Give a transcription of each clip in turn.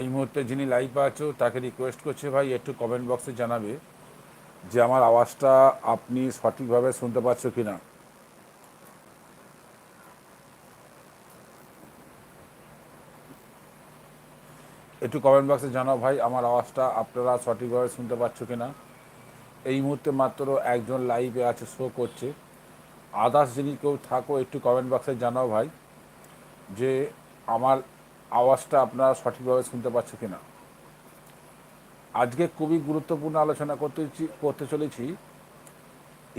এই মুহূর্তে যিনি লাইভ আছো, তাকে রিকোয়েস্ট করছে ভাই, একটু কমেন্ট বক্সে জানাবে যে আমার আওয়াজটা আপনি সঠিকভাবে শুনতে পাচ্ছ কি না একটু কমেন্ট বক্সে জানাও ভাই, আমার আওয়াজটা আপনারা সঠিকভাবে শুনতে পাচ্ছ কি না এই মুহূর্তে মাত্র একজন লাইভে আছে শো করছে। আদার্স যিনি কেউ থাকো, একটু কমেন্ট বক্সে জানাও ভাই, যে আমার আওয়াজটা আপনারা সঠিকভাবে শুনতে পাচ্ছে কি না আজকে খুবই গুরুত্বপূর্ণ আলোচনা করতে করতে চলেছি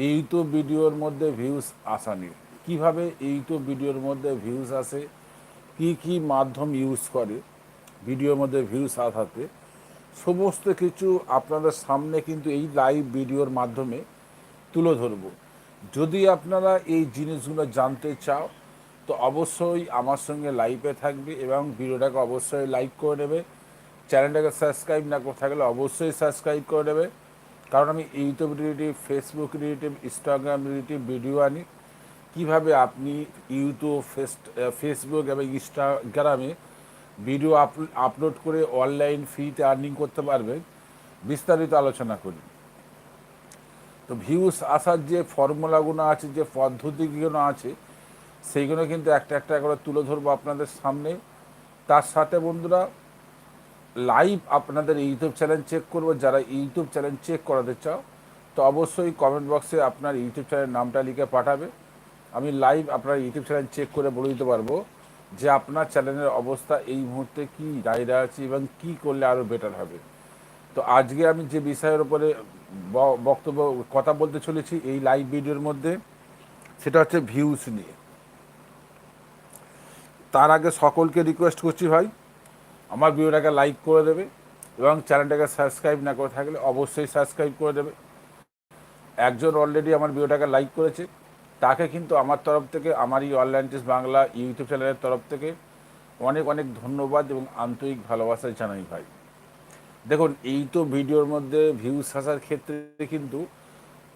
ইউটিউব ভিডিওর মধ্যে ভিউজ আসা নিয়ে। কীভাবে ইউটিউব ভিডিওর মধ্যে ভিউজ আসে? কি কি মাধ্যম ইউজ করে? ভিডিওর মধ্যে ভিউজ আসাতে। সমস্ত কিছু আপনাদের সামনে কিন্তু এই লাইভ ভিডিওর মাধ্যমে তুলে ধরবো। যদি আপনারা এই জিনিসগুলো জানতে চাও তো অবশ্যই আমার সঙ্গে লাইভে থাকবে এবং ভিডিওটাকে অবশ্যই লাইক করে নেবে। চ্যানেলটাকে সাবস্ক্রাইব না করে থাকলে অবশ্যই সাবস্ক্রাইব করে নেবে। কারণ আমি YouTube relative Facebook relative Instagram relative video আনি। কীভাবে আপনি ইউটিউব ফেস ফেসবুক এবং ইনস্টাগ্রামে ভিডিও আপলোড করে অনলাইন ফ্রিতে আর্নিং করতে পারবেন, বিস্তারিত আলোচনা করি। তো ভিউস আসার যে ফর্মুলাগুলো আছে, যে পদ্ধতিগুলো আছে সেইগুলো কিন্তু একটা একটা করে তুলে ধরবো আপনাদের সামনে। তার সাথে বন্ধুরা লাইভ আপনাদের ইউটিউব চ্যানেল চেক করব। যারা ইউটিউব চ্যানেল চেক করাতে চাও, তো অবশ্যই কমেন্ট বক্সে আপনার ইউটিউব চ্যানেলের নামটা লিখে পাঠাবে। আমি লাইভ আপনার ইউটিউব চ্যানেল চেক করে বলে দিতে পারব যে আপনার চ্যানেলের অবস্থা এই মুহূর্তে কী দায়রা আছে এবং কি করলে আরও বেটার হবে। তো আজকে আমি যে বিষয়ের উপরে বক্তব্য, কথা বলতে চলেছি এই লাইভ ভিডিওর মধ্যে, সেটা হচ্ছে ভিউস নিয়ে। তার আগে সকলকে রিকোয়েস্ট করছি ভাই, আমার ভিডিওটাকে লাইক করে দেবে এবং চ্যানেলটাকে সাবস্ক্রাইব না করে থাকলে অবশ্যই সাবস্ক্রাইব করে দেবে। একজন অলরেডি আমার ভিডিওটাকে লাইক করেছে, তাকে কিন্তু আমার তরফ থেকে, আমার এই অনলাইন টিস বাংলা ইউটিউব চ্যানেলের তরফ থেকে অনেক অনেক ধন্যবাদ এবং আন্তরিক ভালোবাসা জানাই ভাই। দেখুন, এই তো ভিডিওর মধ্যে ভিউজ আসার ক্ষেত্রে কিন্তু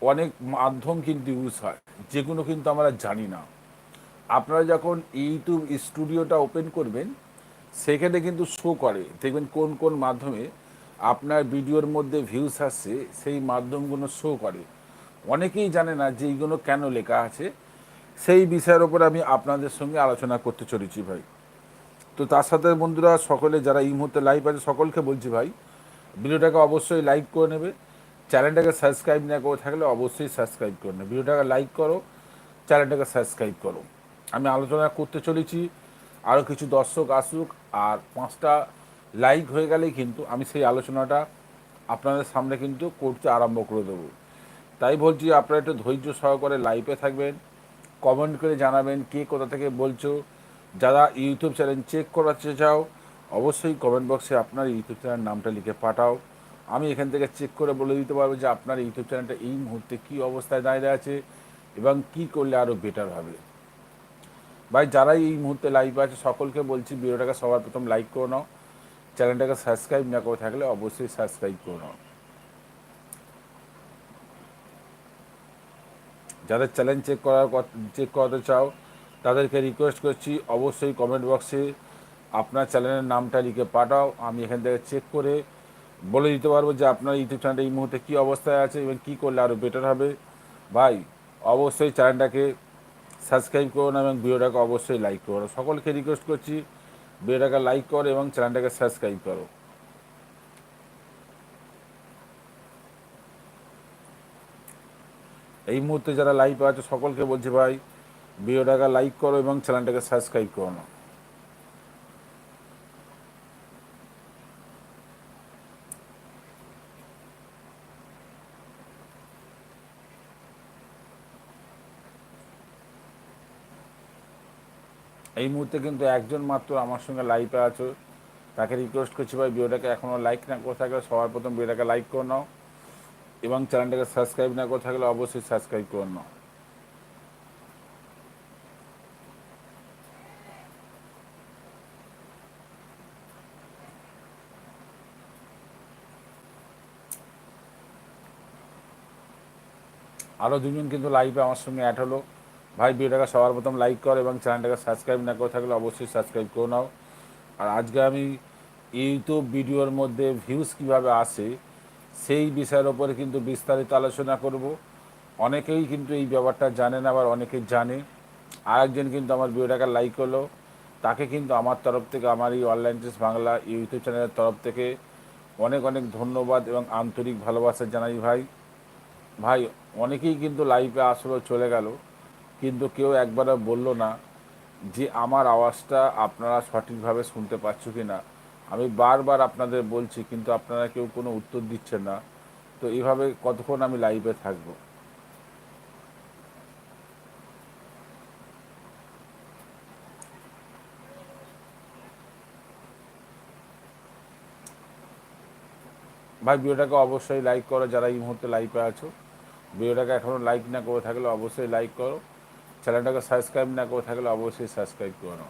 অনেক মাধ্যম কিন্তু ইউজ হয়, যেগুলো কিন্তু আমরা জানি না। আপনারা যখন ইউটিউব স্টুডিওটা ওপেন করবেন, সেখানে কিন্তু শো করে। দেখবেন কোন কোন মাধ্যমে আপনার ভিডিওর মধ্যে ভিউজ আসছে, সেই মাধ্যমগুলো শো করে। অনেকেই জানে না যে এইগুলো কেন লেখা আছে। সেই বিষয়ের ওপর আমি আপনাদের সঙ্গে আলোচনা করতে চলেছি ভাই। তো তার সাথে বন্ধুরা, সকলে যারা এই মুহূর্তে লাইভ আছে, সকলকে বলছি ভাই, ভিডিওটাকে অবশ্যই লাইক করে নেবে। চ্যানেলটাকে সাবস্ক্রাইব না করে থাকলে অবশ্যই সাবস্ক্রাইব করে নেবে। ভিডিওটাকে লাইক করো, চ্যানেলটাকে সাবস্ক্রাইব করো। আমি আলোচনা করতে চলেছি আরও কিছু দর্শক আসুক, আর পাঁচটা লাইক হয়ে গেলেই কিন্তু আমি সেই আলোচনাটা আপনাদের সামনে কিন্তু করতে আরম্ভ করে দেবো। তাই বলছি, আপনারা একটু ধৈর্য সহকারে লাইভে থাকবেন কমেন্ট করে জানাবেন কে কোথা থেকে বলছো। যারা ইউটিউব চ্যানেল চেক করাতে চাও, অবশ্যই কমেন্ট বক্সে আপনার ইউটিউব চ্যানেল নামটা লিখে পাঠাও। আমি এখান থেকে চেক করে বলে দিতে পারব যে আপনার ইউটিউব চ্যানেলটা এই মুহূর্তে কী অবস্থায় দাঁড়িয়ে আছে এবং কি করলে আরও বেটার হবে। ভাই, যারাই এই মুহূর্তে লাইভ আছে, সকলকে বলছি, ভিডিওটাকে সবার প্রথম লাইক করে নাও। চ্যানেলটাকে সাবস্ক্রাইব না করে থাকলে অবশ্যই সাবস্ক্রাইব করে নাও। যাদের চ্যালেঞ্জ চেক করার চেক করাতে চাও, তাদেরকে রিকোয়েস্ট করছি, অবশ্যই কমেন্ট বক্সে আপনার চ্যানেলের নামটা লিখে পাঠাও। আমি এখান থেকে চেক করে বলে দিতে পারব যে আপনার ইউটিউব চ্যানেলটা এই মুহূর্তে কী অবস্থায় আছে এবং কী করলে আরও বেটার হবে। ভাই, অবশ্যই চ্যানেলটাকে সাবস্ক্রাইব করুন এবং ভিডিওটাকে অবশ্যই লাইক করুন। সকলকে রিকোয়েস্ট করছি, ভিডিওটাকে লাইক করো এবং চ্যানেলটাকে সাবস্ক্রাইব করো। এই মুহূর্তে যারা লাইভ আছে, সকলকে বলছি ভাই, ভিডিওটাকে লাইক করো এবং চ্যানেলটাকে সাবস্ক্রাইব করো। এই মুহূর্তে কিন্তু একজন মাত্র আমার সঙ্গে লাইভে আছো। তাকে রিকোয়েস্ট করছি ভাই, ভিডিওটাকে এখনও লাইক না করে থাকলে সবার প্রথম ভিডিওটাকে লাইক করে নাও এবং চ্যানেলটাকে সাবস্ক্রাইব না করে থাকলে অবশ্যই সাবস্ক্রাইব করে নাও। আরও দুজন কিন্তু লাইভে আমার সঙ্গে অ্যাড হলো। ভাই, ভিডিওটাকে সবার প্রথম লাইক কর এবং চ্যানেলটাকে সাবস্ক্রাইব না করে থাকলে অবশ্যই সাবস্ক্রাইব করে নাও। আর আজকে আমি ইউটিউব ভিডিওর মধ্যে ভিউজ কীভাবে আসে, সেই বিষয়ের ওপরে কিন্তু বিস্তারিত আলোচনা করব। অনেকেই কিন্তু এই ব্যাপারটা জানে না, আবার অনেকে জানে। আরেকজন কিন্তু আমার ভিডিওটাকে লাইক হলো তাকে কিন্তু আমার তরফ থেকে, আমার এই অনলাইন টেস্ট বাংলা ইউটিউব চ্যানেলের তরফ থেকে অনেক অনেক ধন্যবাদ এবং আন্তরিক ভালোবাসা জানাই ভাই। ভাই, অনেকেই কিন্তু লাইভে আসলো, চলে গেল। কিন্তু কেউ একবারও বলল না যে আমার আওয়াজটা আপনারা সঠিকভাবে শুনতে পাচ্ছ কি না আমি বারবার আপনাদের বলছি, কিন্তু আপনারা কেউ কোনো উত্তর দিচ্ছেন না। তো এইভাবে কতক্ষণ আমি লাইভে থাকব? ভাই, ভিডিওটাকে অবশ্যই লাইক করো, যারা এই মুহূর্তে লাইভে আছো। ভিডিওটাকে এখনও লাইক না করে থাকলে অবশ্যই লাইক করো। চ্যানেলটাকে সাবস্ক্রাইব না করে থাকলে অবশ্যই সাবস্ক্রাইব করো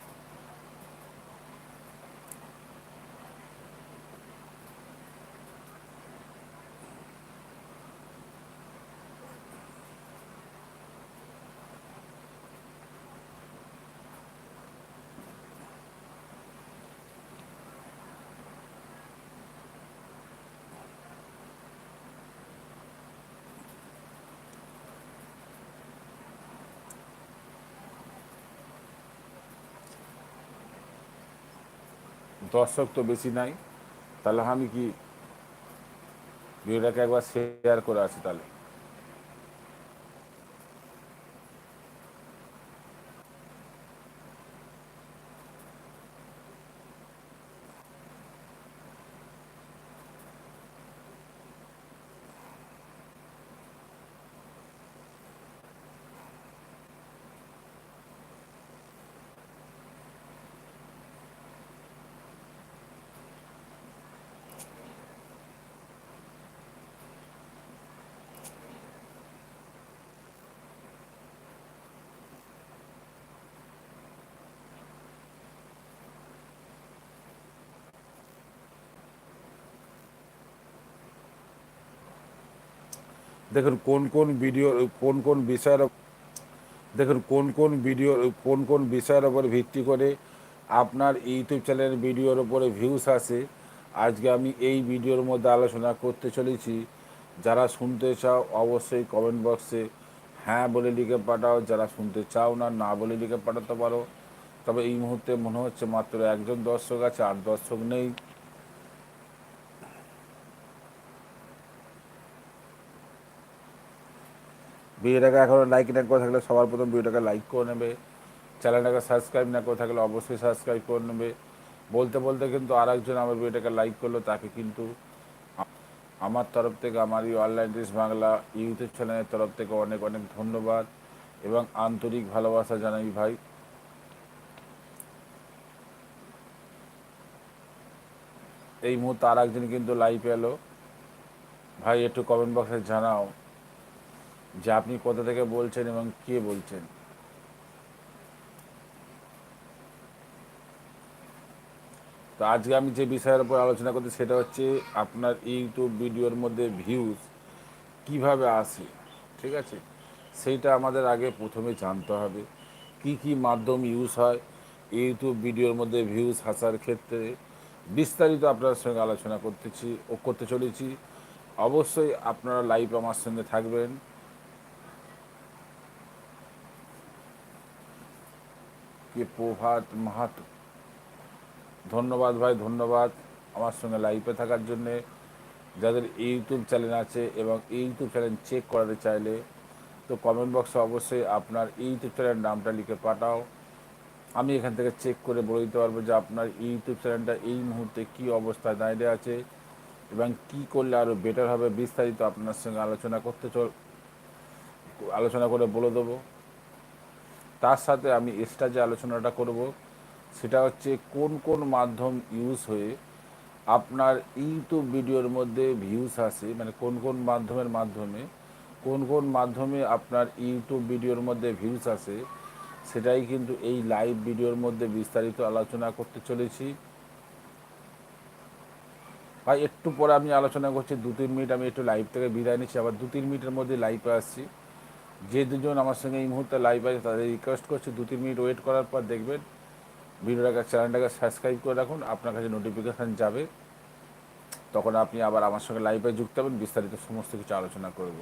দর্শক তো বেশি নাই। তাহলে আমি কি ভিডিওটাকে একবার শেয়ার করে আসি তাহলে? দেখুন, কোন কোন ভিডিও কোন কোন বিষয়ের দেখুন, কোন কোন ভিডিও কোন কোন বিষয়ের ওপর ভিত্তি করে আপনার ইউটিউব চ্যানেলের ভিডিওর ওপরে ভিউস আসে। আজকে আমি এই ভিডিওর মধ্যে আলোচনা করতে চলেছি। যারা শুনতে চাও, অবশ্যই কমেন্ট বক্সে হ্যাঁ বলে লিখে পাঠাও। যারা শুনতে চাও না না বলে লিখে পাঠাতে পারো। তবে এই মুহূর্তে মনে হচ্ছে মাত্র একজন দর্শক আছে, আর দর্শক নেই। ভিডিওটাকে এখনও লাইক না করে থাকলে সবার প্রথম ভিডিওটাকে লাইক করে নেবে। চ্যানেলটাকে সাবস্ক্রাইব না করে থাকলে অবশ্যই সাবস্ক্রাইব করে নেবে। বলতে বলতে কিন্তু আর একজন আমার ভিডিওটাকে লাইক করল, তাকে কিন্তু আমার তরফ থেকে, আমার এই অনলাইন ডিস বাংলা ইউটিউব চ্যানেলের তরফ থেকে অনেক অনেক ধন্যবাদ এবং আন্তরিক ভালোবাসা জানাই ভাই। এই মুহূর্তে আর একজন কিন্তু লাইভ এলো। ভাই, একটু কমেন্ট বক্সে জানাও। যে আপনি কোথা থেকে বলছেন এবং কে বলছেন? তো আজকে আমি যে বিষয়ের উপর আলোচনা করতে, সেটা হচ্ছে আপনার ইউটিউব ভিডিওর মধ্যে ভিউজ কীভাবে আসে, ঠিক আছে? সেইটা আমাদের আগে প্রথমে জানতে হবে। কি কি মাধ্যম ইউজ হয়, ইউটিউব ভিডিওর মধ্যে ভিউজ আসার ক্ষেত্রে বিস্তারিত আপনার সঙ্গে আলোচনা করতেছি ও করতে চলেছি। অবশ্যই আপনারা লাইভ আমার সঙ্গে থাকবেন। কে প্রভাত মাহাতো ধন্যবাদ ভাই ধন্যবাদ আমার সঙ্গে লাইভে থাকার জন্যে যাদের ইউটিউব চ্যানেল আছে এবং ইউটিউব চ্যানেল চেক করাতে চাইলে তো কমেন্ট বক্সে অবশ্যই আপনার ইউটিউব চ্যানেলের নামটা লিখে পাঠাও আমি এখান থেকে চেক করে বলে দিতে পারব যে আপনার ইউটিউব চ্যানেলটা এই মুহূর্তে কী অবস্থায় দাঁড়িয়ে আছে এবং কি করলে আরও বেটার হবে বিস্তারিত আপনার সঙ্গে আলোচনা করতে চল আলোচনা করে বলে দেবো তার সাথে আমি এক্সট্রা যে আলোচনাটা করব, সেটা হচ্ছে কোন কোন মাধ্যম ইউজ হয়ে আপনার ইউটিউব ভিডিওর মধ্যে ভিউজ আসে মানে কোন কোন মাধ্যমের মাধ্যমে, কোন কোন মাধ্যমে আপনার ইউটিউব ভিডিওর মধ্যে ভিউজ আসে, সেটাই কিন্তু এই লাইভ ভিডিওর মধ্যে বিস্তারিত আলোচনা করতে চলেছি। ভাই, একটু পরে আমি আলোচনা করছি দু তিন মিনিট আমি একটু লাইভ থেকে বিদায় নিচ্ছি, আবার দু তিন মিনিটের মধ্যে লাইভে আসছি। যে দুজন আমার সঙ্গে এই মুহূর্তে লাইভ আছে, তাদের রিকোয়েস্ট করছি, দু, তিন মিনিট ওয়েট করার পর দেখবেন। ভিডিওটাকে চ্যানেলটাকে সাবস্ক্রাইব করে রাখুন, আপনার কাছে নোটিফিকেশান যাবে। তখন আপনি আবার আমার সঙ্গে লাইভে যুক্ত হবেন, বিস্তারিত সমস্ত কিছু আলোচনা করব।